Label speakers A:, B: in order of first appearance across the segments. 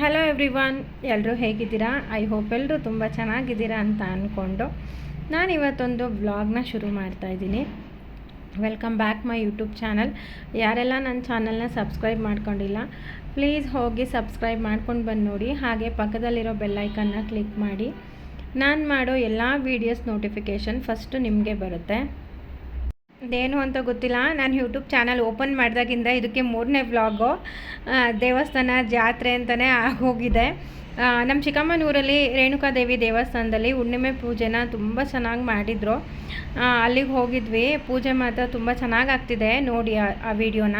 A: Hello everyone ಎಲ್ಲರೂ ಹೇಗಿದ್ದೀರಾ? I hope ಎಲ್ಲರೂ ತುಂಬ ಚೆನ್ನಾಗಿದ್ದೀರಾ ಅಂತ ಅಂದ್ಕೊಂಡು ನಾನು ಇವತ್ತೊಂದು ವ್ಲಾಗ್ನ ಶುರು ಮಾಡ್ತಾ ಇದ್ದೀನಿ. Welcome back my YouTube channel ಯಾರೆಲ್ಲ ನನ್ನ ಚಾನಲ್ನ ಸಬ್ಸ್ಕ್ರೈಬ್ ಮಾಡ್ಕೊಂಡಿಲ್ಲ ಪ್ಲೀಸ್ ಹೋಗಿ ಸಬ್ಸ್ಕ್ರೈಬ್ ಮಾಡ್ಕೊಂಡು ಬಂದು ನೋಡಿ. ಹಾಗೆ ಪಕ್ಕದಲ್ಲಿರೋ ಬೆಲ್ಲೈಕನ್ನ ಕ್ಲಿಕ್ ಮಾಡಿ. ನಾನು ಮಾಡೋ ಎಲ್ಲ ವೀಡಿಯೋಸ್ ನೋಟಿಫಿಕೇಷನ್ ಫಸ್ಟು ನಿಮಗೆ ಬರುತ್ತೆ. ಇದೇನು ಅಂತ ಗೊತ್ತಿಲ್ಲ. ನಾನು ಯೂಟ್ಯೂಬ್ ಚಾನಲ್ ಓಪನ್ ಮಾಡಿದಾಗಿಂದ ಇದಕ್ಕೆ ಮೂರನೇ ವ್ಲಾಗು. ದೇವಸ್ಥಾನ ಜಾತ್ರೆ ಅಂತಲೇ ಆಗೋಗಿದೆ. ನಮ್ಮ ಚಿಕ್ಕಮ್ಮನೂರಲ್ಲಿ ರೇಣುಕಾದೇವಿ ದೇವಸ್ಥಾನದಲ್ಲಿ ಹುಣ್ಣಿಮೆ ಪೂಜೆನ ತುಂಬ ಚೆನ್ನಾಗಿ ಮಾಡಿದರು. ಅಲ್ಲಿಗೆ ಹೋಗಿದ್ವಿ. ಪೂಜೆ ಮಾತ್ರ ತುಂಬ ಚೆನ್ನಾಗಿ ಆಗ್ತಿದೆ. ನೋಡಿ ಆ ವಿಡಿಯೋನ.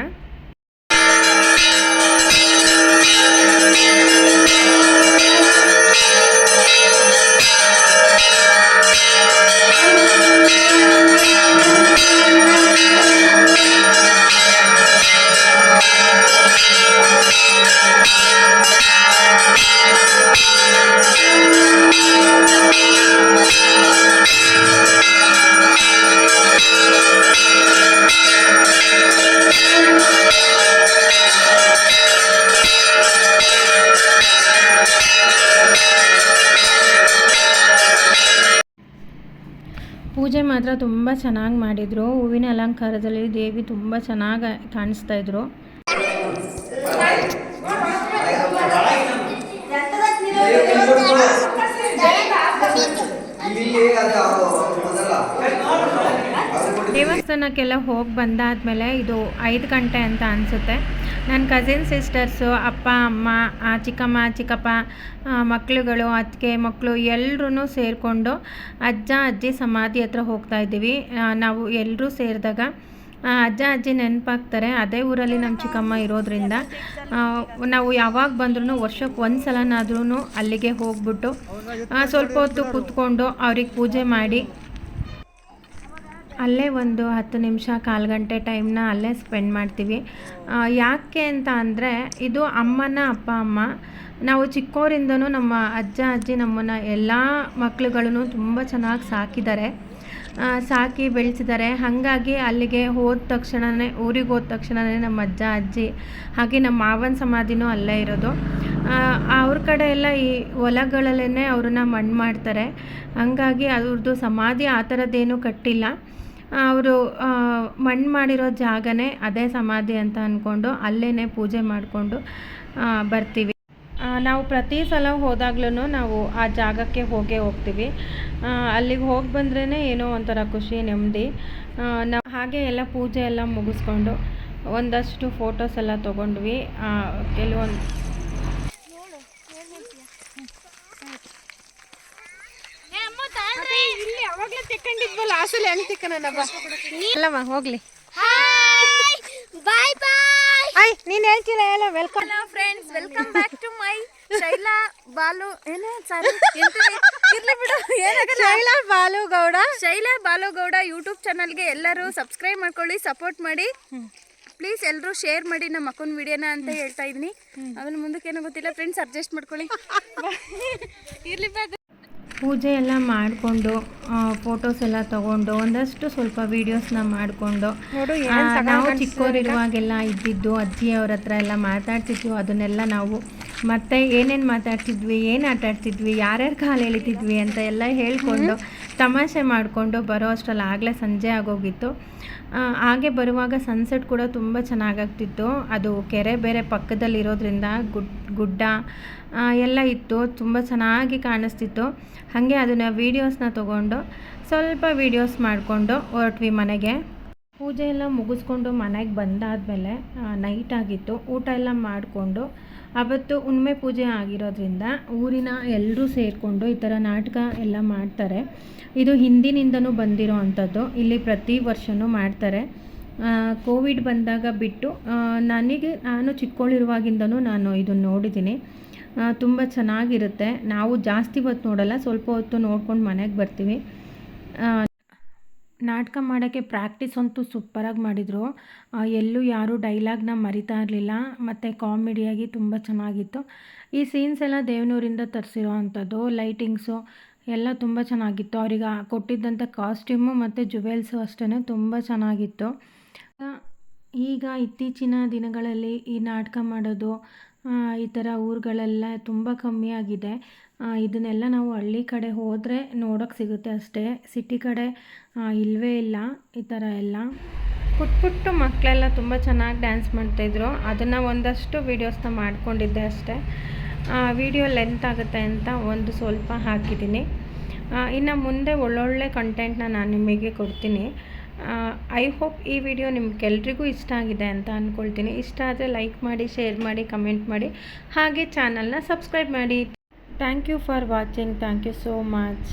A: ಮಾತ್ರ ತುಂಬ ಚೆನ್ನಾಗಿ ಮಾಡಿದರು. ಹೂವಿನ ಅಲಂಕಾರದಲ್ಲಿ ದೇವಿ ತುಂಬ ಚೆನ್ನಾಗಿ ಕಾಣಿಸ್ತಾ ಇದ್ರು. ದೇವಸ್ಥಾನಕ್ಕೆಲ್ಲ ಹೋಗಿ ಬಂದಾದ್ಮೇಲೆ ಇದು ಐದು ಗಂಟೆ ಅಂತ ಅನಿಸುತ್ತೆ. ನನ್ನ ಕಸಿನ್ ಸಿಸ್ಟರ್ಸು ಅಪ್ಪ, ಅಮ್ಮ ಚಿಕ್ಕಮ್ಮ, ಚಿಕ್ಕಪ್ಪ ಮಕ್ಕಳುಗಳು ಅತ್ತಿಗೆ ಮಕ್ಕಳು ಎಲ್ಲರೂ ಸೇರಿಕೊಂಡು ಅಜ್ಜ, ಅಜ್ಜಿ ಸಮಾಧಿ ಹತ್ರ ಹೋಗ್ತಾ ಇದ್ದೀವಿ. ನಾವು ಎಲ್ಲರೂ ಸೇರಿದಾಗ ಅಜ್ಜ, ಅಜ್ಜಿ ನೆನಪಾಗ್ತಾರೆ. ಅದೇ ಊರಲ್ಲಿ ನಮ್ಮ ಚಿಕ್ಕಮ್ಮ ಇರೋದ್ರಿಂದ ನಾವು ಯಾವಾಗ ಬಂದ್ರೂ ವರ್ಷಕ್ಕೆ ಒಂದು ಸಲನಾದ್ರೂ ಅಲ್ಲಿಗೆ ಹೋಗ್ಬಿಟ್ಟು ಸ್ವಲ್ಪ ಹೊತ್ತು ಕೂತ್ಕೊಂಡು ಅವ್ರಿಗೆ ಪೂಜೆ ಮಾಡಿ ಅಲ್ಲೇ ಒಂದು ಹತ್ತು ನಿಮಿಷ, ಕಾಲು ಗಂಟೆ ಟೈಮ್ನ ಅಲ್ಲೇ ಸ್ಪೆಂಡ್ ಮಾಡ್ತೀವಿ. ಯಾಕೆ ಅಂತ ಅಂದರೆ, ಇದು ಅಮ್ಮನ ಅಪ್ಪ, ಅಮ್ಮ. ನಾವು ಚಿಕ್ಕವರಿಂದನೂ ನಮ್ಮ ಅಜ್ಜ, ಅಜ್ಜಿ ನಮ್ಮನ್ನು ಎಲ್ಲ ಮಕ್ಳುಗಳನ್ನು ತುಂಬ ಚೆನ್ನಾಗಿ ಸಾಕಿದ್ದಾರೆ. ಸಾಕಿ ಬೆಳೆಸಿದ್ದಾರೆ. ಹಾಗಾಗಿ ಅಲ್ಲಿಗೆ ಹೋದ ತಕ್ಷಣವೇ ಊರಿಗೆ ಹೋದ ತಕ್ಷಣವೇ ನಮ್ಮ ಅಜ್ಜ, ಅಜ್ಜಿ, ಹಾಗೆ ನಮ್ಮ ಮಾವನ ಸಮಾಧಿನೂ ಅಲ್ಲೇ ಇರೋದು. ಅವ್ರ ಕಡೆ ಎಲ್ಲ ಈ ಹೊಲಗಳಲ್ಲೇ ಅವ್ರನ್ನ ಮಣ್ಣು ಮಾಡ್ತಾರೆ. ಹಂಗಾಗಿ ಅವ್ರದ್ದು ಸಮಾಧಿ ಆ ಥರದ್ದೇನೂ ಕಟ್ಟಿಲ್ಲ. ಅವರು ಮಣ್ಣು ಮಾಡಿರೋ ಜಾಗನೇ ಅದೇ ಸಮಾಧಿ ಅಂತ ಅಂದ್ಕೊಂಡು ಅಲ್ಲೇ ಪೂಜೆ ಮಾಡಿಕೊಂಡು ಬರ್ತೀವಿ. ನಾವು ಪ್ರತಿ ಸಲ ಹೋದಾಗ್ಲೂ ನಾವು ಆ ಜಾಗಕ್ಕೆ ಹೋಗೇ ಹೋಗ್ತೀವಿ. ಅಲ್ಲಿಗೆ ಹೋಗಿ ಬಂದ್ರೇ ಏನೋ ಒಂಥರ ಖುಷಿ, ನೆಮ್ಮದಿ. ನಾವು ಹಾಗೆ ಎಲ್ಲ ಪೂಜೆ ಎಲ್ಲ ಮುಗಿಸ್ಕೊಂಡು ಒಂದಷ್ಟು ಫೋಟೋಸ್ ಎಲ್ಲ ತೊಗೊಂಡ್ವಿ. ಕೆಲವೊಂದು
B: ಇಲ್ಲಿ ಅವಾಗ್ಲೇ ತೆಕ್ಕೊಂಡಿದ್ವಲ್ಲ ಆಸಲೆ ಹಂಗ್ ತೆಕ್ಕನಪ್ಪ
A: ಅಲ್ಲಮ್ಮ ಹೋಗ್ಲಿ.
B: ಬಾಯ್ ಬಾಯ್
A: ಆಯ್ ನೀನು ಹೇಳ್ತಿಲ್ಲ ಹೇಳ welcome
B: hello friends welcome back to my Shaila Balu ಏನೇ ಸಾರಿ ಇರ್ಲಿ ಬಿಡು ಏನಾಗಲ್ಲ.
A: ಶೈಲಾ ಬಾಲುಗೌಡ.
B: ಶೈಲಾ ಬಾಲುಗೌಡ ಯೂಟ್ಯೂಬ್ ಚಾನಲ್ಗೆ ಎಲ್ಲರೂ ಸಬ್ಸ್ಕ್ರೈಬ್ ಮಾಡ್ಕೊಳ್ಳಿ ಸಪೋರ್ಟ್ ಮಾಡಿ. ಪ್ಲೀಸ್ ಎಲ್ಲರೂ ಶೇರ್ ಮಾಡಿ ನಮ್ಮ ಅಕ್ಕನ ವಿಡಿಯೋನ ಅಂತ ಹೇಳ್ತಾ ಇದೀನಿ ಅದನ್ನ ಮುಂದಕ್ಕೆ ಏನೋ ಗೊತ್ತಿಲ್ಲ ಫ್ರೆಂಡ್ಸ್ ಅಡ್ಜಸ್ಟ್ ಮಾಡ್ಕೊಳ್ಳಿ. ಇರ್ಲಿ ಬಾ.
A: ಪೂಜೆ ಎಲ್ಲ ಮಾಡಿಕೊಂಡು ಫೋಟೋಸ್ ಎಲ್ಲ ತಗೊಂಡು ಒಂದಷ್ಟು ಸ್ವಲ್ಪ ವೀಡಿಯೋಸ್ನ ಮಾಡಿಕೊಂಡು ನಾವು ಚಿಕ್ಕವರಿರುವಾಗೆಲ್ಲ ಇದ್ದಿದ್ದು ಅಜ್ಜಿಯವ್ರ ಹತ್ರ ಎಲ್ಲ ಮಾತಾಡ್ತಿದ್ವು ಅದನ್ನೆಲ್ಲ ನಾವು ಮತ್ತೆ ಏನೇನು ಮಾತಾಡ್ತಿದ್ವಿ ಏನು ಆಟಾಡ್ತಿದ್ವಿ ಯಾರ್ಯಾರು ಕಾಲು ಎಳಿತಿದ್ವಿ ಅಂತ ಎಲ್ಲ ಹೇಳ್ಕೊಂಡು ತಮಾಷೆ ಮಾಡಿಕೊಂಡು ಬರೋ ಅಷ್ಟರಲ್ಲಿ ಆಗಲೇ ಸಂಜೆ ಆಗೋಗಿತ್ತು. ಹಾಗೆ ಬರುವಾಗ ಸನ್ಸೆಟ್ ಕೂಡ ತುಂಬ ಚೆನ್ನಾಗಾಗ್ತಿತ್ತು. ಅದು ಕೆರೆ ಬೇರೆ ಪಕ್ಕದಲ್ಲಿರೋದ್ರಿಂದ ಗುಡ್, ಗುಡ್ಡ ಎಲ್ಲ ಇತ್ತು. ತುಂಬ ಚೆನ್ನಾಗಿ ಕಾಣಿಸ್ತಿತ್ತು. ಹಾಗೆ ಅದನ್ನು ವೀಡಿಯೋಸ್ನ ತೊಗೊಂಡು ಸ್ವಲ್ಪ ವೀಡಿಯೋಸ್ ಮಾಡಿಕೊಂಡು ಹೊರಟ್ವಿ ಮನೆಗೆ. ಪೂಜೆ ಎಲ್ಲ ಮುಗಿಸ್ಕೊಂಡು ಮನೆಗೆ ಬಂದಾದಮೇಲೆ ನೈಟ್ ಆಗಿತ್ತು. ಊಟ ಎಲ್ಲ ಮಾಡಿಕೊಂಡು, ಅವತ್ತು ಉಣ್ಮೆ ಪೂಜೆ ಆಗಿರೋದ್ರಿಂದ ಊರಿನ ಎಲ್ಲರೂ ಸೇರಿಕೊಂಡು ಈ ಥರ ನಾಟಕ ಎಲ್ಲ ಮಾಡ್ತಾರೆ. ಇದು ಹಿಂದಿನಿಂದನೂ ಬಂದಿರೋ ಅಂಥದ್ದು ಇಲ್ಲಿ ಪ್ರತಿ ವರ್ಷವೂ ಮಾಡ್ತಾರೆ. ಕೋವಿಡ್ ಬಂದಾಗ ಬಿಟ್ಟು ನನಗೆ, ನಾನು ಚಿಕ್ಕವಳಿರುವಾಗಿಂದನೂ ನಾನು ಇದನ್ನು ನೋಡಿದ್ದೀನಿ. ತುಂಬ ಚೆನ್ನಾಗಿರುತ್ತೆ. ನಾವು ಜಾಸ್ತಿ ಹೊತ್ತು ನೋಡಲ್ಲ, ಸ್ವಲ್ಪ ಹೊತ್ತು ನೋಡ್ಕೊಂಡು ಮನೆಗೆ ಬರ್ತೀವಿ. ನಾಟಕ ಮಾಡೋಕ್ಕೆ ಪ್ರಾಕ್ಟೀಸ್ ಅಂತೂ ಸೂಪರಾಗಿ ಮಾಡಿದರು. ಎಲ್ಲೂ ಯಾರೂ ಡೈಲಾಗ್ನ ಮರಿತಾ ಇರಲಿಲ್ಲ. ಮತ್ತು ಕಾಮಿಡಿಯಾಗಿ ತುಂಬ ಚೆನ್ನಾಗಿತ್ತು. ಈ ಸೀನ್ಸ್ ಎಲ್ಲ ದೇವನೂರಿಂದ ತರಿಸಿರೋ ಅಂಥದ್ದು ಲೈಟಿಂಗ್ಸು ಎಲ್ಲ ತುಂಬ ಚೆನ್ನಾಗಿತ್ತು. ಅವ್ರಿಗೆ ಕೊಟ್ಟಿದ್ದಂಥ ಕಾಸ್ಟ್ಯೂಮು ಮತ್ತು ಜುವೆಲ್ಸು ಅಷ್ಟೇ ತುಂಬ ಚೆನ್ನಾಗಿತ್ತು. ಈಗ ಇತ್ತೀಚಿನ ದಿನಗಳಲ್ಲಿ ಈ ನಾಟಕ ಮಾಡೋದು ಈ ಥರ ಊರುಗಳೆಲ್ಲ ತುಂಬ ಕಮ್ಮಿ ಆಗಿದೆ. ಇದನ್ನೆಲ್ಲ ನಾವು ಹಳ್ಳಿ ಕಡೆ ಹೋದರೆ ನೋಡೋಕ್ಕೆ ಸಿಗುತ್ತೆ ಅಷ್ಟೇ. ಸಿಟಿ ಕಡೆ ಇಲ್ಲವೇ ಇಲ್ಲ ಈ ಥರ ಎಲ್ಲ. ಪುಟ್ಟ ಪುಟ್ಟ ಮಕ್ಕಳೆಲ್ಲ ತುಂಬ ಚೆನ್ನಾಗಿ ಡ್ಯಾನ್ಸ್ ಮಾಡ್ತಾಯಿದ್ರು ಅದನ್ನು ಒಂದಷ್ಟು ವೀಡಿಯೋಸ್ನ ಮಾಡಿಕೊಂಡಿದ್ದೆ ಅಷ್ಟೇ. ವಿಡಿಯೋ ಲೆಂತ್ ಆಗುತ್ತೆ ಅಂತ ಒಂದು ಸ್ವಲ್ಪ ಹಾಕಿದ್ದೀನಿ. ಇನ್ನು ಮುಂದೆ ಒಳ್ಳೊಳ್ಳೆ ಕಂಟೆಂಟ್ನ ನಾನು ನಿಮಗೆ ಕೊಡ್ತೀನಿ. ಐ ಹೋಪ್ ಈ ವಿಡಿಯೋ ನಿಮ್ಗೆಲ್ರಿಗೂ ಇಷ್ಟ ಆಗಿದೆ ಅಂತ ಅಂದ್ಕೊಳ್ತೀನಿ ಇಷ್ಟ ಆದರೆ ಲೈಕ್ ಮಾಡಿ ಶೇರ್ ಮಾಡಿ ಕಮೆಂಟ್ ಮಾಡಿ. ಹಾಗೆ ಚಾನಲ್ನ ಸಬ್ಸ್ಕ್ರೈಬ್ ಮಾಡಿ. Thank you for watching thank you so much